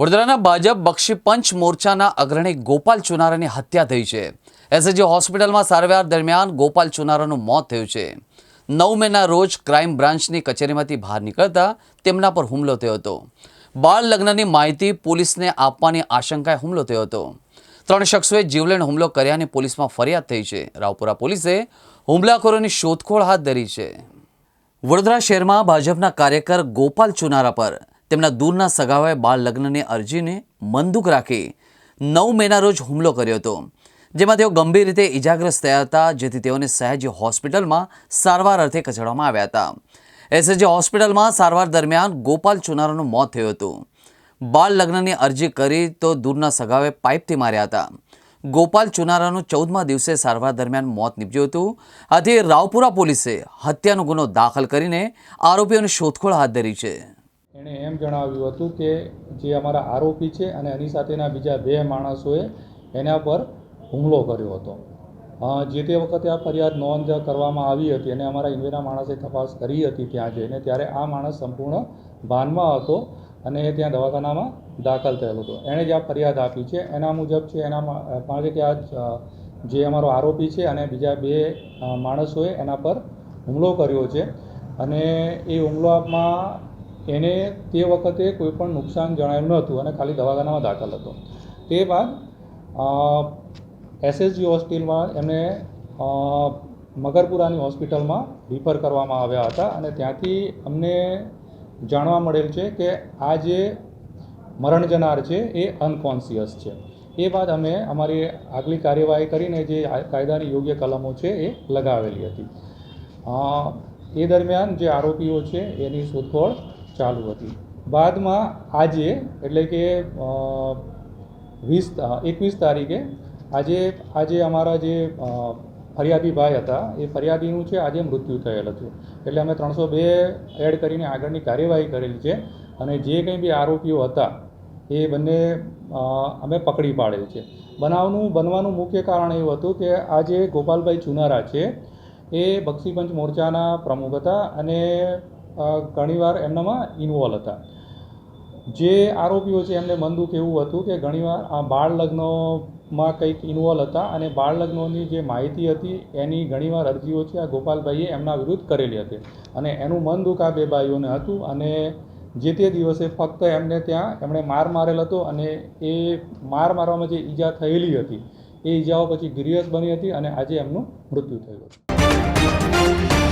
વડોદરાના ભાજપ બક્ષી પંચ મોરચાના અગ્રણી ગોપાલ ચુનારાની હત્યા થઈ છે. એસએજી હોસ્પિટલમાં સારવાર દરમિયાન ગોપાલ ચુનારાનું મોત થયું છે. નવ મેના રોજ ક્રાઇમ બ્રાન્ચની કચેરીમાંથી બહાર નીકળતા તેમના પર હુમલો થયો હતો. બાળ લગ્નની માહિતી પોલીસને આપવાની આશંકાએ હુમલો થયો હતો. ત્રણ શખ્સોએ જીવલેણ હુમલો કર્યાની પોલીસમાં ફરિયાદ થઈ છે. રાવપુરા પોલીસે હુમલાખોરોની શોધખોળ હાથ ધરી છે. વડોદરા શહેરમાં ભાજપના કાર્યકર ગોપાલ ચુનારા પર તેમના દૂરના સગાવાએ બાળ લગ્નની અરજીને મંદુક રાખી નવ મેના રોજ હુમલો કર્યો હતો, જેમાં તેઓ ગંભીર રીતે ઇજાગ્રસ્ત થયા હતા, જેથી તેઓને સયાજી હોસ્પિટલમાં સારવાર અર્થે ખસેડવામાં આવ્યા હતા. એસએજી હોસ્પિટલમાં સારવાર દરમિયાન ગોપાલ ચુનારાનું મોત થયું હતું. બાળ લગ્નની અરજી કરી તો દૂરના સગાવે પાઇપથી માર્યા હતા. ગોપાલ ચુનારાનું ચૌદમા દિવસે સારવાર દરમિયાન મોત નીપજ્યું હતું. આથી રાવપુરા પોલીસે હત્યાનો ગુનો દાખલ કરીને આરોપીઓની શોધખોળ હાથ ધરી છે. એણે એમ જણાવ્યું હતું કે જે અમારા આરોપી છે અને એની સાથેના બીજા બે માણસોએ એના પર હુમલો કર્યો હતો. જે તે વખતે આ ફરિયાદ નોંધ કરવામાં આવી હતી અને અમારા ઇન્વેના માણસે તપાસ કરી હતી ત્યાં જઈને, ત્યારે આ માણસ સંપૂર્ણ ભાનમાં હતો અને એ ત્યાં દવાખાનામાં દાખલ થયેલો હતો. એણે જે આ ફરિયાદ આપી છે, એના મુજબ છે, એના કારણ કે આ જે અમારો આરોપી છે અને બીજા બે માણસોએ એના પર હુમલો કર્યો છે અને એ હુમલામાં એને તે વખતે કોઈ પણ નુકસાન જણાયું ન હતું અને ખાલી દવાખાનામાં દાખલ હતો. તે બાદ એસએસજી હોસ્પિટલમાં એમને મગરપુરાની હોસ્પિટલમાં રિફર કરવામાં આવ્યા હતા અને ત્યાંથી અમને જાણવા મળેલ છે કે આ જે મરણ જનાર છે એ અનકોન્સિયસ છે. એ બાદ અમે અમારી આગલી કાર્યવાહી કરીને જે કાયદાની યોગ્ય કલમો છે એ લગાવેલી હતી. એ દરમિયાન જે આરોપીઓ છે એની શોધખોળ ચાલુ હતી. બાદમાં આજે, એટલે કે વીસ એકવીસ તારીખે આજે આજે અમારા જે ફરિયાદી ભાઈ હતા, એ ફરિયાદીનું છે, આજે મૃત્યુ થયેલ હતું. એટલે અમે ત્રણસો બે એડ કરીને આગળની કાર્યવાહી કરેલી છે અને જે કંઈ બી આરોપીઓ હતા, એ બંને અમે પકડી પાડેલ છે. બનાવનું, બનવાનું મુખ્ય કારણ એવું હતું કે આ જે ગોપાલભાઈ ચુનારા છે, એ બક્ષીપંચ મોરચાના પ્રમુખ હતા અને ઘણીવાર એમનામાં ઇન્વોલ્વ હતા. જે આરોપીઓ છે, એમને મનદુખ એવું હતું કે ઘણીવાર આ બાળ લગ્નમાં કંઈક ઇન્વોલ્વ હતા અને બાળ લગ્નોની જે માહિતી હતી, એની ઘણીવાર અરજીઓ છે, આ ગોપાલભાઈએ એમના વિરુદ્ધ કરેલી હતી. અને એનું મન દુઃખ આ બે ભાઈઓને હતું અને જે તે દિવસે ફક્ત એમને ત્યાં એમણે માર મારેલ હતો અને એ માર મારવામાં જે ઈજા થયેલી હતી, એ ઈજાઓ પછી ગિરિયસ બની હતી અને આજે એમનું મૃત્યુ થયું હતું.